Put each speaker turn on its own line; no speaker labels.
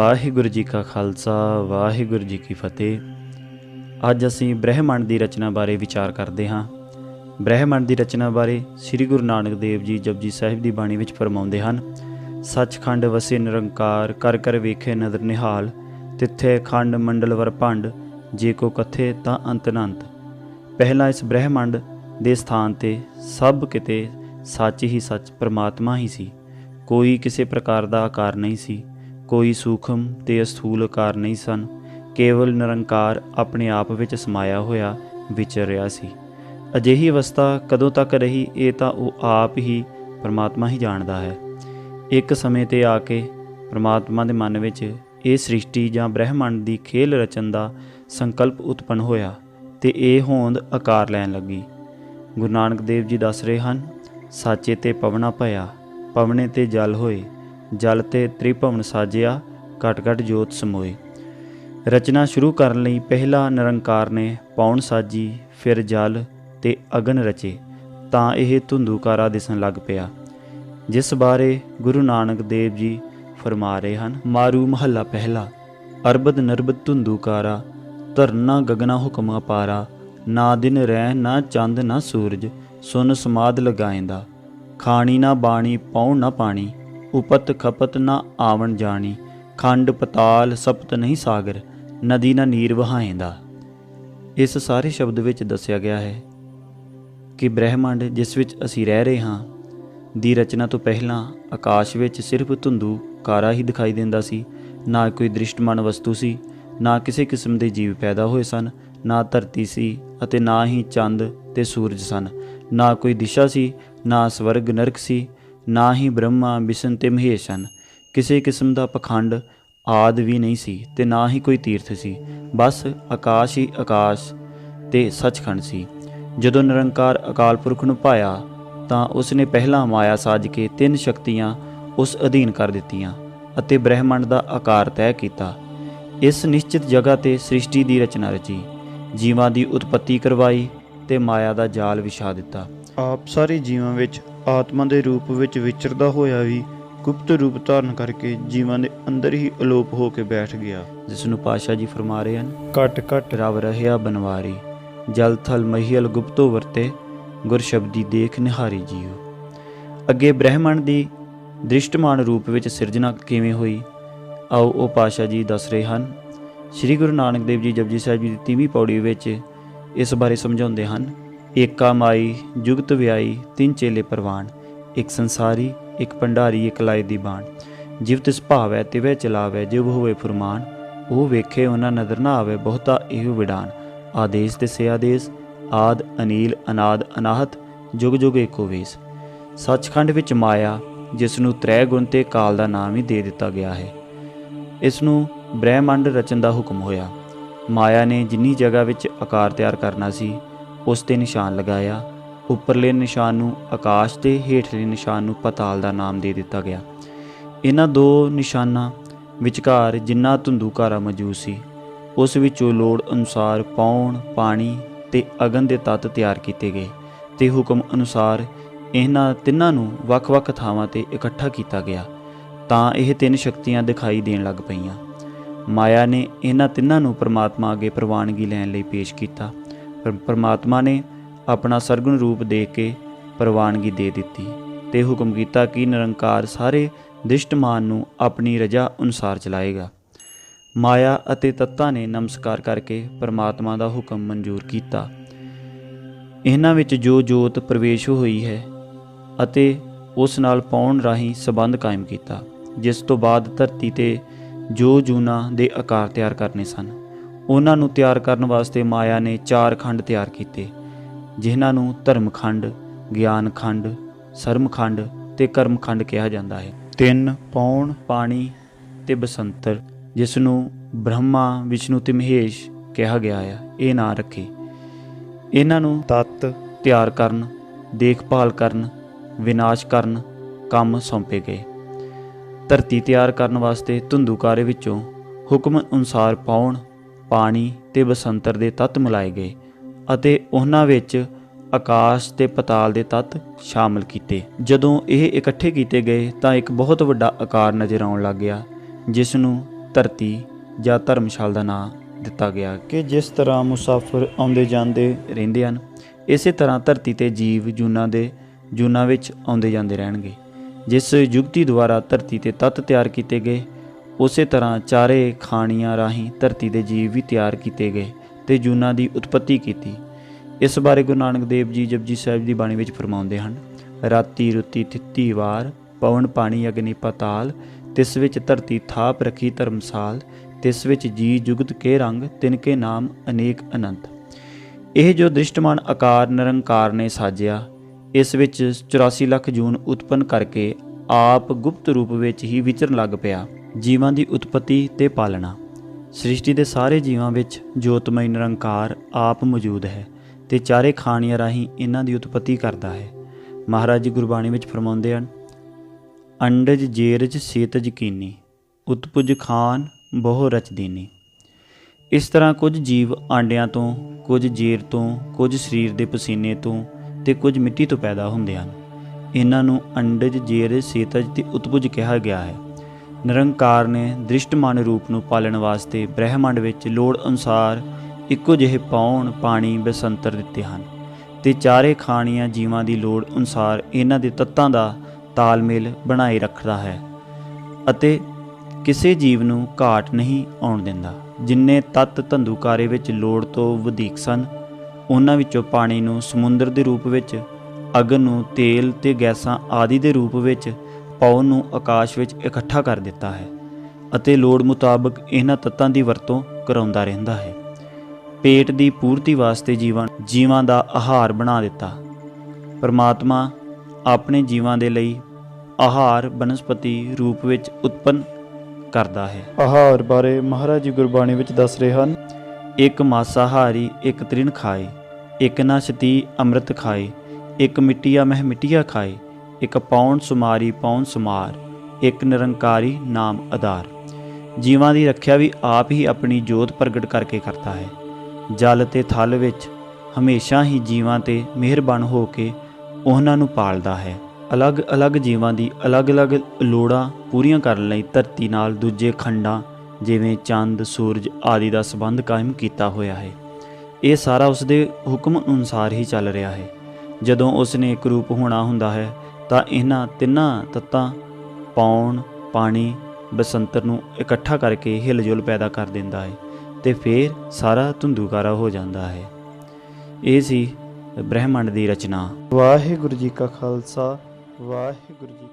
ਵਾਹਿਗੁਰੂ ਜੀ ਕਾ ਖਾਲਸਾ, ਵਾਹਿਗੁਰੂ ਜੀ ਕੀ ਫਤਿਹ। ਅੱਜ ਅਸੀਂ ਬ੍ਰਹਿਮੰਡ ਦੀ ਰਚਨਾ ਬਾਰੇ ਵਿਚਾਰ ਕਰਦੇ ਹਾਂ। ਬ੍ਰਹਿਮੰਡ ਦੀ ਰਚਨਾ ਬਾਰੇ ਸ੍ਰੀ ਗੁਰੂ ਨਾਨਕ ਦੇਵ ਜੀ ਜਪਜੀ ਸਾਹਿਬ ਦੀ ਬਾਣੀ ਵਿੱਚ ਫਰਮਾਉਂਦੇ ਹਨ, ਸੱਚਖੰਡ ਵਸੇ ਨਿਰੰਕਾਰ, ਕਰ ਕਰ ਵੇਖੇ ਨਦਰ ਨਿਹਾਲ, ਤਿੱਥੇ ਖੰਡ ਮੰਡਲ ਵਰ ਭੰਡ, ਜੇ ਕੋ ਕਥੇ ਤਾਂ ਅੰਤ ਅਨੰਤ। ਪਹਿਲਾਂ ਇਸ ਬ੍ਰਹਿਮੰਡ ਦੇ ਸਥਾਨ ਤੇ ਸਭ ਕਿਤੇ ਸੱਚ ਹੀ ਸੱਚ ਪ੍ਰਮਾਤਮਾ ਹੀ ਸੀ, ਕੋਈ ਕਿਸੇ ਪ੍ਰਕਾਰ ਦਾ ਆਕਾਰ ਨਹੀਂ ਸੀ। ਕੋਈ ਸੂਖਮ ਤੇ ਅਸਥੂਲ ਆਕਾਰ ਨਹੀਂ ਸਨ। ਕੇਵਲ ਨਿਰੰਕਾਰ ਆਪਣੇ ਆਪ ਵਿੱਚ ਸਮਾਇਆ ਹੋਇਆ ਵਿਚਰ ਰਿਹਾ ਸੀ। ਅਜਿਹੀ ਅਵਸਥਾ ਕਦੋਂ ਤੱਕ ਰਹੀ, ਇਹ ਤਾਂ ਉਹ ਆਪ ਹੀ ਪਰਮਾਤਮਾ ਹੀ ਜਾਣਦਾ ਹੈ। ਇੱਕ ਸਮੇਂ ਤੇ ਆ ਕੇ ਪਰਮਾਤਮਾ ਦੇ ਮਨ ਵਿੱਚ ਇਹ ਸ੍ਰਿਸ਼ਟੀ ਜਾਂ ਬ੍ਰਹਿਮੰਡ ਦੀ ਖੇਲ ਰਚਨ ਦਾ ਸੰਕਲਪ ਉਤਪੰਨ ਹੋਇਆ ਤੇ ਇਹ ਹੋਂਦ ਆਕਾਰ ਲੈਣ ਲੱਗੀ। ਗੁਰੂ ਨਾਨਕ ਦੇਵ ਜੀ ਦੱਸ ਰਹੇ ਹਨ, ਸਾਚੇ ਤੇ ਪਵਣਾ ਭਇਆ ਪਵਣੇ ਤੇ ਜਲ ਹੋਏ ਜਲ ਤੇ ਤ੍ਰਿਭਵਨ ਸਾਜਿਆ, ਘਟ ਘਟ ਜੋਤ ਸਮੋਏ। ਰਚਨਾ ਸ਼ੁਰੂ ਕਰਨ ਲਈ ਪਹਿਲਾ ਨਿਰੰਕਾਰ ਨੇ ਪੌਣ ਸਾਜੀ, ਫਿਰ ਜਲ ਤੇ ਅਗਨ ਰਚੇ, ਤਾਂ ਇਹ ਧੁੰਦੂਕਾਰਾ ਦਿਸਣ ਲੱਗ ਪਿਆ। ਜਿਸ ਬਾਰੇ ਗੁਰੂ ਨਾਨਕ ਦੇਵ ਜੀ ਫਰਮਾ ਰਹੇ ਹਨ, ਮਾਰੂ ਮਹੱਲਾ ਪਹਿਲਾ, ਅਰਬਦ ਨਰਬਦ ਧੁੰਦੂਕਾਰਾ ਧਰਨਾ ਗਗਨਾ ਹੁਕਮ ਅਪਾਰਾ ਨਾ ਦਿਨ ਰਹਿ, ਨਾ ਚੰਦ, ਨਾ ਸੂਰਜ, ਸੁਨ ਸਮਾਦ ਲਗਾਏਂਦਾ ਖਾਣੀ ਨਾ ਬਾਣੀ, ਪੌਣ ਨਾ ਪਾਣੀ ਉਪਤ ਖਪਤ ਨਾ ਆਵਣ ਜਾਣੀ, ਖੰਡ ਪਤਾਲ ਸਪਤ ਨਹੀਂ ਸਾਗਰ, ਨਦੀ ਨਾ ਨੀਰ ਵਹਾਏਂਦਾ। ਇਸ ਸਾਰੇ ਸ਼ਬਦ ਵਿੱਚ ਦੱਸਿਆ ਗਿਆ ਹੈ ਕਿ ਬ੍ਰਹਿਮੰਡ ਜਿਸ ਵਿੱਚ ਅਸੀਂ ਰਹਿ ਰਹੇ ਹਾਂ, ਦੀ ਰਚਨਾ ਤੋਂ ਪਹਿਲਾਂ ਆਕਾਸ਼ ਵਿੱਚ ਸਿਰਫ ਧੁੰਦੂ ਕਾਰਾ ਹੀ ਦਿਖਾਈ ਦਿੰਦਾ ਸੀ, ਨਾ ਕੋਈ ਦ੍ਰਿਸ਼ਟਮਾਨ ਵਸਤੂ ਸੀ, ਨਾ ਕਿਸੇ ਕਿਸਮ ਦੇ ਜੀਵ ਪੈਦਾ ਹੋਏ ਸਨ, ਨਾ ਧਰਤੀ ਸੀ ਅਤੇ ਨਾ ਹੀ ਚੰਦ ਤੇ ਸੂਰਜ ਸਨ, ਨਾ ਕੋਈ ਦਿਸ਼ਾ ਸੀ, ਨਾ ਸਵਰਗ ਨਰਕ ਸੀ ਨਾ ਹੀ ਬ੍ਰਹਮਾ ਵਿਸ਼ਨ ਤੇ ਮਹੇਸ਼ ਹਨ। ਕਿਸੇ ਕਿਸਮ ਦਾ ਪਖੰਡ ਆਦ ਵੀ ਨਹੀਂ ਸੀ ਤੇ ਨਾ ਹੀ ਕੋਈ ਤੀਰਥ ਸੀ। ਬਸ ਆਕਾਸ਼ ਹੀ ਆਕਾਸ਼ ਤੇ ਸੱਚਖੰਡ ਸੀ। ਜਦੋਂ ਨਿਰੰਕਾਰ ਅਕਾਲ ਪੁਰਖ ਨੂੰ ਪਾਇਆ, ਤਾਂ ਉਸ ਨੇ ਪਹਿਲਾਂ ਮਾਇਆ ਸਾਜ ਕੇ ਤਿੰਨ ਸ਼ਕਤੀਆਂ ਉਸ ਅਧੀਨ ਕਰ ਦਿੱਤੀਆਂ ਅਤੇ ਬ੍ਰਹਿਮੰਡ ਦਾ ਆਕਾਰ ਤੈਅ ਕੀਤਾ। ਇਸ ਨਿਸ਼ਚਿਤ ਜਗ੍ਹਾ ਤੇ ਸ੍ਰਿਸ਼ਟੀ ਦੀ ਰਚਨਾ ਰਚੀ। ਜੀਵਾਂ ਦੀ ਉਤਪਤੀ ਕਰਵਾਈ ਤੇ ਮਾਇਆ ਦਾ ਜਾਲ ਵਿਛਾ ਦਿੱਤਾ। ਆਪ ਸਾਰੇ ਜੀਵਾਂ ਵਿੱਚ ਆਤਮਾ ਦੇ ਰੂਪ ਵਿੱਚ ਵਿਚਰਦਾ ਹੋਇਆ ਵੀ ਗੁਪਤ ਰੂਪ ਧਾਰਨ ਕਰਕੇ ਜੀਵਾਂ ਦੇ ਅੰਦਰ ਹੀ ਅਲੋਪ ਹੋ ਕੇ ਬੈਠ ਗਿਆ। ਜਿਸ ਨੂੰ ਪਾਸ਼ਾ ਜੀ ਫਰਮਾ ਰਹੇ ਹਨ ਘਟ ਘਟ। ਰਵ ਰਹਿਆ ਬਨਵਾਰੀ ਜਲ ਥਲ ਮਹੀਲ ਗੁਪਤੋ ਵਰਤੇ ਗੁਰ ਸ਼ਬਦੀ ਦੇਖ ਨਿਹਾਰੀ ਜੀਉ ਅੱਗੇ ਬ੍ਰਹਿਮੰਡ ਦੀ ਦ੍ਰਿਸ਼ਟਮਾਨ ਰੂਪ ਵਿੱਚ ਸਿਰਜਣਾ ਕਿਵੇਂ ਹੋਈ? ਆਓ ਉਹ ਪਾਸ਼ਾ ਜੀ ਦੱਸ ਰਹੇ ਹਨ। ਸ੍ਰੀ ਗੁਰੂ ਨਾਨਕ ਦੇਵ ਜੀ ਜਪਜੀ ਸਾਹਿਬ ਜੀ ਦੀ ਤੀਵੀਂ ਪੌੜੀ ਵਿੱਚ ਇਸ ਬਾਰੇ ਸਮਝਾਉਂਦੇ ਹਨ। ਏਕਾ ਮਾਈ, ਜੁਗਤ ਵਿਆਈ, ਤਿੰਨ ਚੇਲੇ ਪ੍ਰਵਾਨ ਇੱਕ ਸੰਸਾਰੀ, ਇੱਕ ਭੰਡਾਰੀ, ਇੱਕ ਲਾਇ ਦੀ ਬਾਣ। ਜਿਵ ਤਿਸ ਭਾਵੈ, ਤਿਵੈ ਚਲਾਵੈ, ਜਿਵ ਹੋਵੇ ਫਰਮਾਨ, ਉਹ ਵੇਖੇ ਉਹਨਾਂ ਨਜ਼ਰ ਨਾ ਆਵੇ, ਬਹੁਤਾ ਇਹ ਵਿਡਾਨ ਆਦੇਸ਼ ਤੇ ਸੇ ਆਦੇਸ਼ ਆਦ, ਅਨੀਲ, ਅਨਾਦ, ਅਨਾਹਤ, ਜੁਗ ਜੁਗ ਏਕੋ ਵੇਸ। ਸੱਚਖੰਡ ਵਿੱਚ ਮਾਇਆ ਜਿਸ ਨੂੰ ਤ੍ਰੈ ਗੁਣ ਤੇ ਕਾਲ ਦਾ ਨਾਮ ਹੀ ਦੇ ਦਿੱਤਾ ਗਿਆ ਹੈ। ਇਸ ਨੂੰ ਬ੍ਰਹਿਮੰਡ ਰਚਨ ਦਾ ਹੁਕਮ ਹੋਇਆ। ਮਾਇਆ ਨੇ ਜਿੰਨੀ ਜਗ੍ਹਾ ਵਿੱਚ ਆਕਾਰ ਤਿਆਰ ਕਰਨਾ ਸੀ ਉਸ ਤੇ ਨਿਸ਼ਾਨ ਲਗਾਇਆ। ਉੱਪਰਲੇ ਨਿਸ਼ਾਨ ਨੂੰ ਆਕਾਸ਼ ਤੇ ਹੇਠਲੇ ਨਿਸ਼ਾਨ ਨੂੰ ਪਤਾਲ ਦਾ ਨਾਮ ਦੇ ਦਿੱਤਾ ਗਿਆ। ਇਹਨਾਂ ਦੋ ਨਿਸ਼ਾਨਾਂ ਵਿਚਕਾਰ ਜਿੰਨਾ ਧੁੰਦੂਕਾਰਾ ਮੌਜੂਦ ਸੀ, ਉਸ ਵਿੱਚੋਂ ਲੋੜ ਅਨੁਸਾਰ ਪੌਣ, ਪਾਣੀ ਤੇ ਅਗਨ ਦੇ ਤੱਤ ਤਿਆਰ ਕੀਤੇ ਗਏ ਤੇ ਹੁਕਮ ਅਨੁਸਾਰ ਇਹਨਾਂ ਤਿੰਨਾਂ ਨੂੰ ਵੱਖ-ਵੱਖ ਥਾਵਾਂ ਤੇ ਇਕੱਠਾ ਕੀਤਾ ਗਿਆ ਤਾਂ ਇਹ ਤਿੰਨ ਸ਼ਕਤੀਆਂ ਦਿਖਾਈ ਦੇਣ ਲੱਗ ਪਈਆਂ। ਮਾਇਆ ਨੇ ਇਹਨਾਂ ਤਿੰਨਾਂ ਨੂੰ ਪਰਮਾਤਮਾ ਅੱਗੇ ਪ੍ਰਵਾਨਗੀ ਲੈਣ ਲਈ ਪੇਸ਼ ਕੀਤਾ। ਪਰਮਾਤਮਾ ਨੇ ਆਪਣਾ ਸਰਗੁਣ ਰੂਪ ਦੇ ਕੇ ਪ੍ਰਵਾਨਗੀ ਦੇ ਦਿੱਤੀ ਤੇ ਹੁਕਮ ਕੀਤਾ ਕਿ ਨਿਰੰਕਾਰ ਸਾਰੇ ਦ੍ਰਿਸ਼ਟਮਾਨ ਨੂੰ ਆਪਣੀ ਰਜਾ ਅਨੁਸਾਰ ਚਲਾਏਗਾ। ਮਾਇਆ ਅਤੇ ਤੱਤਾਂ ਨੇ ਨਮਸਕਾਰ ਕਰਕੇ ਪਰਮਾਤਮਾ ਦਾ ਹੁਕਮ ਮਨਜ਼ੂਰ ਕੀਤਾ। ਇਹਨਾਂ ਵਿੱਚ ਜੋ ਜੋਤ ਪ੍ਰਵੇਸ਼ ਹੋਈ ਹੈ ਅਤੇ ਉਸ ਨਾਲ ਪਾਉਣ ਰਾਹੀਂ ਸਬੰਧ ਕਾਇਮ ਕੀਤਾ, ਜਿਸ ਤੋਂ ਬਾਅਦ ਧਰਤੀ ਤੇ ਜੋ ਜੂਨਾ ਦੇ ਆਕਾਰ ਤਿਆਰ ਕਰਨੇ ਸਨ। ਉਹਨਾਂ ਨੂੰ ਤਿਆਰ ਕਰਨ ਵਾਸਤੇ ਮਾਇਆ ਨੇ ਚਾਰ ਖੰਡ ਤਿਆਰ ਕੀਤੇ ਜਿਨ੍ਹਾਂ ਨੂੰ ਧਰਮਖੰਡ ਗਿਆਨਖੰਡ ਸਰਮਖੰਡ ਤੇ ਕਰਮਖੰਡ ਕਿਹਾ ਜਾਂਦਾ ਹੈ। ਤਿੰਨ ਪੌਣ ਪਾਣੀ ਤੇ ਬਸੰਤਰ ਜਿਸ ਨੂੰ ਬ੍ਰਹਮਾ ਵਿਸ਼ਨੂੰ ਤੇ ਮਹੇਸ਼ ਕਿਹਾ ਗਿਆ ਹੈ ਇਹ ਨਾਂ ਰੱਖੇ। ਇਹਨਾਂ ਨੂੰ ਤਤ ਤਿਆਰ ਕਰਨ ਦੇਖਭਾਲ ਕਰਨ ਵਿਨਾਸ਼ ਕਰਨ ਕੰਮ ਸੌਂਪੇ ਗਏ। ਧਰਤੀ ਤਿਆਰ ਕਰਨ ਵਾਸਤੇ ਧੁੰਦੂਕਾਰੇ ਵਿੱਚੋਂ ਹੁਕਮ ਅਨੁਸਾਰ ਪਾਉਣ ਪਾਣੀ ਤੇ ਬਸੰਤਰ ਦੇ ਤੱਤ ਮਿਲਾਏ ਗਏ ਅਤੇ ਉਹਨਾਂ ਵਿੱਚ ਆਕਾਸ਼ ਤੇ ਪਤਾਲ ਦੇ ਤੱਤ ਸ਼ਾਮਲ ਕੀਤੇ। ਜਦੋਂ ਇਹ ਇਕੱਠੇ ਕੀਤੇ ਗਏ ਤਾਂ ਇੱਕ ਬਹੁਤ ਵੱਡਾ ਆਕਾਰ ਨਜ਼ਰ ਆਉਣ ਲੱਗ ਗਿਆ, ਜਿਸ ਨੂੰ ਧਰਤੀ ਜਾਂ ਧਰਮਸ਼ਾਲ ਦਾ ਨਾਂ ਦਿੱਤਾ ਗਿਆ ਕਿ ਜਿਸ ਤਰ੍ਹਾਂ ਮੁਸਾਫਰ ਆਉਂਦੇ ਜਾਂਦੇ ਰਹਿੰਦੇ ਹਨ, ਇਸੇ ਤਰ੍ਹਾਂ ਧਰਤੀ ਤੇ ਜੀਵ ਜੂਨਾਂ ਦੇ ਜੂਨਾਂ ਵਿੱਚ ਆਉਂਦੇ ਜਾਂਦੇ ਰਹਿਣਗੇ। ਜਿਸ ਯੁਕਤੀ ਦੁਆਰਾ ਧਰਤੀ ਤੇ ਤੱਤ ਤਿਆਰ ਕੀਤੇ ਗਏ ਉਸੇ ਤਰ੍ਹਾਂ ਚਾਰੇ ਖਾਣੀਆਂ ਰਾਹੀਂ ਧਰਤੀ ਦੇ ਜੀਵ ਵੀ ਤਿਆਰ ਕੀਤੇ ਗਏ ਤੇ ਜੂਨਾਂ ਦੀ ਉਤਪਤੀ ਕੀਤੀ। ਇਸ ਬਾਰੇ ਗੁਰੂ ਨਾਨਕ ਦੇਵ ਜੀ ਜਪਜੀ ਸਾਹਿਬ ਦੀ ਬਾਣੀ ਵਿੱਚ ਫਰਮਾਉਂਦੇ ਹਨ, ਰਾਤੀ ਰੁੱਤੀ ਥਿੱਤੀ ਵਾਰ, ਪਵਨ ਪਾਣੀ ਅਗਨੀ ਪਤਾਲ, ਤਿਸ ਵਿੱਚ ਧਰਤੀ ਥਾਪ ਰਖੀ ਧਰਮਸਾਲ, ਤਿਸ ਵਿੱਚ ਜੀ ਜੁਗਤ ਕੇ ਰੰਗ, ਤਿਨ ਕੇ ਨਾਮ ਅਨੇਕ ਅਨੰਤ। ਇਹ ਜੋ ਦ੍ਰਿਸ਼ਟਮਾਨ ਆਕਾਰ ਨਿਰੰਕਾਰ ਨੇ ਸਾਜਿਆ, ਇਸ ਵਿੱਚ 84 ਲੱਖ ਜੂਨ ਉਤਪੰਨ ਕਰਕੇ ਆਪ ਗੁਪਤ ਰੂਪ ਵਿੱਚ ਹੀ ਵਿਚਰਨ ਲੱਗ ਪਿਆ। ਜੀਵਾਂ ਦੀ ਉਤਪਤੀ ਤੇ ਪਾਲਣਾ। ਸ੍ਰਿਸ਼ਟੀ ਦੇ ਸਾਰੇ ਜੀਵਾਂ ਵਿੱਚ ਜੋਤਮਈ ਨਿਰੰਕਾਰ ਆਪ ਮੌਜੂਦ ਹੈ ਤੇ ਚਾਰੇ ਖਾਣੀਆਂ ਰਾਹੀਂ ਇਹਨਾਂ ਦੀ ਉਤਪਤੀ ਕਰਦਾ ਹੈ। ਮਹਾਰਾਜ ਜੀ ਗੁਰਬਾਣੀ ਵਿੱਚ ਫਰਮਾਉਂਦੇ ਹਨ, ਅੰਡਜ, ਜੇਰਜ, ਸੇਤਜ ਕੀਨੀ, ਉਤਪੁਜ ਖਾਨ, ਬਹੁ ਰਚਦੀਨੀ ਇਸ ਤਰ੍ਹਾਂ ਕੁਝ ਜੀਵ ਆਂਡਿਆਂ ਤੋਂ, ਕੁਝ ਜੇਰ ਤੋਂ, ਕੁਝ ਸਰੀਰ ਦੇ ਪਸੀਨੇ ਤੋਂ ਤੇ ਕੁਝ ਮਿੱਟੀ ਤੋਂ ਪੈਦਾ ਹੁੰਦੇ ਹਨ। ਇਹਨਾਂ ਨੂੰ ਅੰਡਜ, ਜ਼ੇਰਜ, ਸੇਤਜ ਤੇ ਉਤਪੁਜ ਕਿਹਾ ਗਿਆ ਹੈ। ਨਿਰੰਕਾਰ ਨੇ ਦ੍ਰਿਸ਼ਟਮਾਨ ਰੂਪ ਨੂੰ ਪਾਲਣ ਵਾਸਤੇ ਬ੍ਰਹਿਮੰਡ ਵਿੱਚ ਲੋੜ ਅਨੁਸਾਰ ਇੱਕੋ ਜਿਹੇ ਪੌਣ ਪਾਣੀ ਬਸੰਤਰ ਦਿੱਤੇ ਹਨ ਤੇ ਚਾਰੇ ਖਾਣੀਆਂ ਜੀਵਾਂ ਦੀ ਲੋੜ ਅਨੁਸਾਰ ਇਹਨਾਂ ਦੇ ਤੱਤਾਂ ਦਾ ਤਾਲਮੇਲ ਬਣਾਈ ਰੱਖਦਾ ਹੈ ਅਤੇ ਕਿਸੇ ਜੀਵ ਨੂੰ ਘਾਟ ਨਹੀਂ ਆਉਣ ਦਿੰਦਾ। ਜਿੰਨੇ ਤੱਤ ਧੰਦੂਕਾਰੇ ਵਿੱਚ ਲੋੜ ਤੋਂ ਵਧੇਕ ਸਨ, ਉਹਨਾਂ ਵਿੱਚੋਂ ਪਾਣੀ ਨੂੰ ਸਮੁੰਦਰ ਦੇ ਰੂਪ ਵਿੱਚ, ਅਗਨ ਨੂੰ ਤੇਲ ਤੇ ਗੈਸਾਂ ਆਦਿ ਦੇ ਰੂਪ ਵਿੱਚ ਪੌਣ ਨੂੰ ਆਕਾਸ਼ ਵਿੱਚ ਇਕੱਠਾ ਕਰ ਦਿੱਤਾ ਹੈ ਅਤੇ ਲੋੜ ਮੁਤਾਬਕ ਇਹਨਾਂ ਤੱਤਾਂ ਦੀ ਵਰਤੋਂ ਕਰਾਉਂਦਾ ਰਹਿੰਦਾ ਹੈ। ਪੇਟ ਦੀ ਪੂਰਤੀ ਵਾਸਤੇ ਜੀਵਨ ਜੀਵਾਂ ਦਾ ਆਹਾਰ ਬਣਾ ਦਿੱਤਾ। ਪਰਮਾਤਮਾ ਆਪਣੇ ਜੀਵਾਂ ਦੇ ਲਈ ਆਹਾਰ ਬਨਸਪਤੀ ਰੂਪ ਵਿੱਚ ਉਤਪੰਨ ਕਰਦਾ ਹੈ। ਆਹਾਰ ਬਾਰੇ ਮਹਾਰਾਜ ਜੀ ਗੁਰਬਾਣੀ ਵਿੱਚ ਦੱਸ ਰਹੇ ਹਨ। ਇੱਕ ਮਾਸਾਹਾਰੀ ਇੱਕ ਤ੍ਰਿਣ ਖਾਏ ਇੱਕ ਨਸ਼ਤੀ ਅੰਮ੍ਰਿਤ ਖਾਏ ਇੱਕ ਮਿੱਟੀਆ ਮਹਿ ਮਿੱਟੀਆ ਖਾਏ ਇੱਕ ਪੌਣ ਸੁਮਾਰੀ ਪੌਣ ਸੁਮਾਰ, ਇੱਕ ਨਿਰੰਕਾਰੀ ਨਾਮ ਆਧਾਰ। ਜੀਵਾਂ ਦੀ ਰੱਖਿਆ ਵੀ ਆਪ ਹੀ ਆਪਣੀ ਜੋਤ ਪ੍ਰਗਟ ਕਰਕੇ ਕਰਦਾ ਹੈ। ਜਲ ਤੇ ਥਲ ਵਿੱਚ ਹਮੇਸ਼ਾ ਹੀ ਜੀਵਾਂ ਤੇ ਮਿਹਰਬਾਨ ਹੋ ਕੇ ਉਹਨਾਂ ਨੂੰ ਪਾਲਦਾ ਹੈ। ਅਲੱਗ-ਅਲੱਗ ਜੀਵਾਂ ਦੀ ਅਲੱਗ-ਅਲੱਗ ਲੋੜਾਂ ਪੂਰੀਆਂ ਕਰਨ ਲਈ ਧਰਤੀ ਨਾਲ ਦੂਜੇ ਖੰਡਾਂ, ਜਿਵੇਂ ਚੰਦ, ਸੂਰਜ ਆਦਿ ਦਾ ਸੰਬੰਧ ਕਾਇਮ ਕੀਤਾ ਹੋਇਆ ਹੈ। ਇਹ ਸਾਰਾ ਉਸ ਦੇ ਹੁਕਮ ਅਨੁਸਾਰ ਹੀ ਚੱਲ ਰਿਹਾ ਹੈ। ਜਦੋਂ ਉਸ ਨੇ ਇੱਕ ਰੂਪ ਹੋਣਾ ਹੁੰਦਾ ਹੈ ਤਾਂ ਇਹਨਾਂ ਤਿੰਨਾਂ ਤੱਤਾਂ ਪੌਣ ਪਾਣੀ, ਬਸੰਤਰ ਨੂੰ ਇਕੱਠਾ ਕਰਕੇ ਹਿਲਜੁਲ ਪੈਦਾ ਕਰ ਦਿੰਦਾ ਹੈ ਤੇ ਫਿਰ ਸਾਰਾ ਧੁੰਦੂਕਾਰਾ ਹੋ ਜਾਂਦਾ ਹੈ। ਇਹ ਸੀ ਬ੍ਰਹਿਮੰਡ ਦੀ ਰਚਨਾ। ਵਾਹਿਗੁਰੂ ਜੀ ਕਾ ਖਾਲਸਾ, ਵਾਹਿਗੁਰੂ ਜੀ